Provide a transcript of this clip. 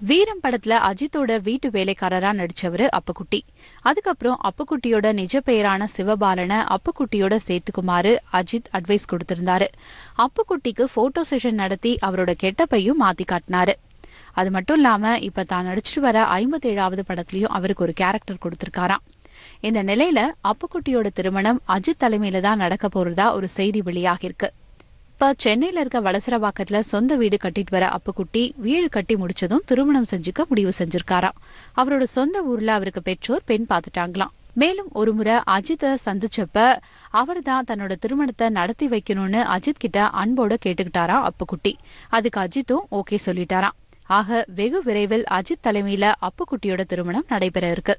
வீரம் படத்துல அஜித்தோட வீட்டு வேலைக்காரரா நடிச்சவரு அப்புக்குட்டி. அதுக்கப்புறம் அப்புக்குட்டியோட நிஜ பெயரான சிவபாலனை அப்புக்குட்டியோட சேர்த்துக்குமாறு அஜித் அட்வைஸ் கொடுத்திருந்தாரு. அப்புக்குட்டிக்கு போட்டோ செஷன் நடத்தி அவரோட கெட்டப்பையும் மாத்தி காட்டினாரு. அது மட்டும் இல்லாம இப்ப தான் நடிச்சிட்டு வர ஐம்பத்தி ஏழாவது அவருக்கு ஒரு கேரக்டர் கொடுத்திருக்காராம். இந்த நிலையில அப்புக்குட்டியோட திருமணம் அஜித் தலைமையில தான் நடக்க போறதா ஒரு செய்தி வெளியாகிருக்கு இப்ப சென்னையில இருக்க வளசரவாக்கத்துல சொந்த வீடு கட்டிட்டு வர அப்புக்குட்டி வீடு கட்டி முடிச்சதும் திருமணம் செஞ்சுக்க முடிவு செஞ்சிருக்காராம். அவரோட சொந்த ஊர்ல அவருக்கு பெற்றோர் பெண் பார்த்துட்டாங்களாம் மேலும் ஒருமுறை அஜித்தை சந்திச்சப்ப அவர் தான் தன்னோட திருமணத்தை நடத்தி வைக்கணும்னு அஜித் கிட்ட அன்போட கேட்டுக்கிட்டாராம் அப்புக்குட்டி. அதுக்கு அஜித்தும் ஓகே சொல்லிட்டாராம். ஆக வெகு விரைவில் அஜித் தலைமையில அப்புக்குட்டியோட திருமணம் நடைபெற இருக்கு.